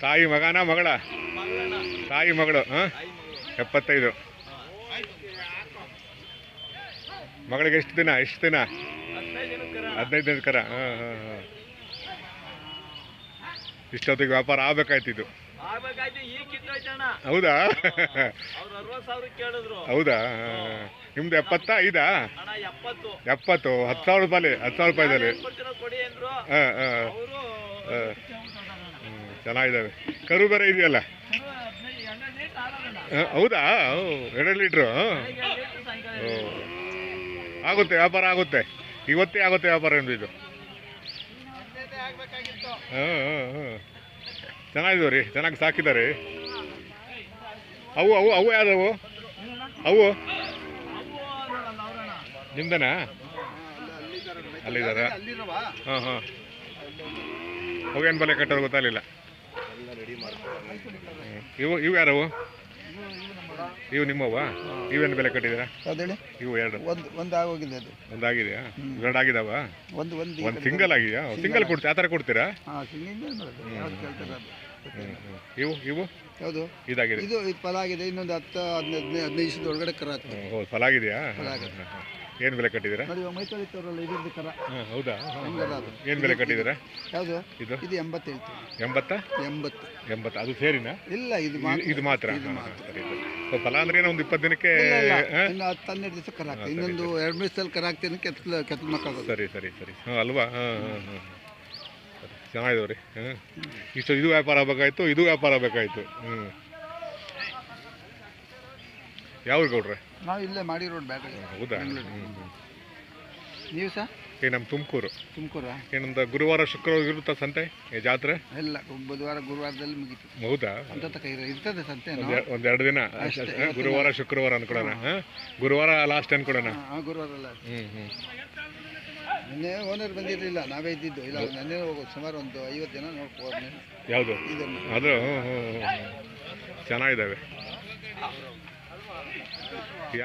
ತಾಯಿ ಮಗನ ಮಗಳ? ತಾಯಿ ಮಗಳು ಎಪ್ಪತ್ತೈದು. ಮಗಳಿಗೆ ಎಷ್ಟು ದಿನ ಎಷ್ಟು ದಿನ? ಹದಿನೈದು ದಿನ ಹದಿನೈದು ದಿನದ ಕರ, ಹಾಂ ಹಾಂ ಹಾಂ. ಇಷ್ಟೊತ್ತಿಗೆ ವ್ಯಾಪಾರ ಆಗ್ಬೇಕಾಯ್ತಿದ್ದು ಹೌದಾ? ಹೌದಾ. ನಿಮ್ದು ಎಪ್ಪತ್ತ, ಐದಾ? ಎಪ್ಪತ್ತು, ಹತ್ತು ಸಾವಿರ ರೂಪಾಯಿ ಹತ್ತು ಸಾವಿರ ರೂಪಾಯಿದಲ್ಲಿ. ಹಾಂ. ಹಾಂ. ಚೆನ್ನಾಗಿದ್ದಾವೆ. ಕರು ಬೇರೆ ಇದೆಯಲ್ಲ? ಹೌದಾ? ಎರಡು ಲೀಟ್ರು ಓ ಆಗುತ್ತೆ ವ್ಯಾಪಾರ ಆಗುತ್ತೆ. ಇವತ್ತೇ ಆಗುತ್ತೆ ವ್ಯಾಪಾರ ಎಂದು ಇದು? ಹಾಂ ಹಾಂ ಹಾಂ. ಚೆನ್ನಾಗಿದಾವೆ ರೀ ಚೆನ್ನಾಗಿ ಸಾಕಿದ್ದಾರೆ. ಅವು ಅವು ಅವು ಯಾವ್ದವು? ಅವು? ನಿಮ್ದನಾ? ಅಲ್ಲಿದ್ದಾರ? ಹಾಂ ಹಾಂ. ಅವೇನು ಬಲೆ ಕಟ್ಟೋದು ಗೊತ್ತಾಗಲಿಲ್ಲ. ಇವು ಇವು ಯಾರವು? ಇವು ನಿಮ್ಮವ ಇವೇನು ಬೆಲೆ ಕಟ್ಟಿದ್ದೀರಾ? ಅದೇಳಿ ಇವು ಎರಡು. ಒಂದು ಒಂದು ಆಗೋಗಿದೆ ಅದು. ಒಂದಾಗಿದೆಯಾ? ಎರಡು ಆಗಿದಾವ? ಒಂದು ಒಂದು ಒಂದು ಸಿಂಗಲ್ ಆಗಿದೆಯಾ? ಸಿಂಗಲ್ ಕೊಡ್ತೀರಾ? ಆ ಥರ ಕೊಡ್ತೀರಾ? ಹಾಂ. ಇವು ಇವು? ಯಾವುದು? ಇದಾಗಿದೆ. ಇದು ಫಲ ಆಗಿದೆ. ಇನ್ನೊಂದು ಹತ್ತು ಹದಿನೈದು ಹದಿನೈದು ದಿವಸದ ಒಳಗಡೆ ಕರ ಆಗ್ತದೆ ಫಲ ಆಗಿದೆಯಾ? ಫಲ ಆಗಿದೆಯಾ ಏನು ಬೆಲೆ ಕಟ್ಟಿದ್ದೀರಾ? ನೋಡಿ ಇವಾಗ ಇದ್ರದ್ದು ಕರ. ಹಾಂ ಹೌದಾ? ಹಂಗಲ್ಲ ಅದು. ಏನು ಬೆಲೆ ಕಟ್ಟಿದ್ದೀರಾ? ಯಾವುದು? ಇದು? ಇದು ಎಂಬತ್ತು ಹೇಳ್ತೀವಿ ಎಂಬತ್ತಾ? ಎಂಬತ್ತು. ಎಂಬತ್ತು? ಅದು ಸೇರಿನಾ? ಇಲ್ಲ ಇದು ಇದು- ಮಾತ್ರ. ಇದು ಮಾತ್ರ? ಇದು ಹಾಂ, ಮಾತ್ರ. ಸರಿ ಸರಿ. ಸೊ ಫಲ ಅಂದ್ರೆ ಏನೋ ಒಂದು ಇಪ್ಪತ್ತು ದಿನಕ್ಕೆ ಇಲ್ಲ, ಇಲ್ಲ. ಹಾಂ? ಇನ್ನು ಹತ್ತು ಹನ್ನೆರಡು ದಿವಸ ಕರ ಆಗ್ತದೆ. ಇನ್ನೊಂದು ಎರಡು ಮೂರು ಸಲ ಕರ ಆಗ್ತೇನೆ ಕೆತ್ತಲು ಕೆತ್ತಲು ಮಕ್ಕಳು ಸರಿ ಸರಿ ಸರಿ. ಹಾಂ ಅಲ್ವಾ? ಹಾಂ ಹಾಂ ಹಾಂ ಸರಿ ಚೆನ್ನಾಗಿದಾವೆ ರೀ. ಹಾಂ. ಇಷ್ಟು ಇದು ವ್ಯಾಪಾರ ಬೇಕಾಯಿತು ಇದು ವ್ಯಾಪಾರ ಆಗಬೇಕಾಯ್ತು ಹ್ಞೂ ಯಾವ ಗೌಡ್ರೆ? ನಾವು ಇಲ್ಲೇ ಮಾಡಿ ರೋಡ್ ಹೌದಾ? ಹ್ಞೂ ಹ್ಞೂ ನೀವು ಸಹ ಏ ನಮ್ಮ ತುಮಕೂರು. ತುಮಕೂರ. ಏನಂತ ಗುರುವಾರ ಶುಕ್ರವಾರ ಇರುತ್ತಾ ಸಂತೆ? ಏ ಜಾತ್ರೆ? ಇಲ್ಲ ಬುಧವಾರ ಗುರುವಾರದಲ್ಲಿ ಮುಗಿತು. ಹೌದಾ? ಅಂತ ತಕ ಇರ- ಇರ್ತದೆ ಸಂತೆ ಒಂದ್- ಒಂದೆರಡು ದಿನ. ಗುರುವಾರ ಶುಕ್ರವಾರ ಅನ್ಕೊಳೋಣ. ಹಾಂ. ಗುರುವಾರ ಲಾಸ್ಟ್ ಅನ್ಕೊಳೋಣ. ಹಾಂ ಗುರುವಾರ ಅಲ್ಲ ನಿನ್ನೆ ಓನರ್ ಬಂದಿರಲಿಲ್ಲ ನಾವೇ ಇದ್ದಿದ್ದು. ಇಲ್ಲ ನನ್ನೇ ಹೋಗೋದು ಸುಮಾರು ಒಂದು ಐವತ್ತು ಜನ ನೋಡ್ಕೊಂಡು ಯಾವುದು? ಇದನ್ನು. ಅದು ಚೆನ್ನಾಗಿದ್ದಾವೆ ಹ್ಞೂ ಹ್ಞೂ ಹ್ಞೂ ಚೆನ್ನಾಗಿದ್ದಾವೆ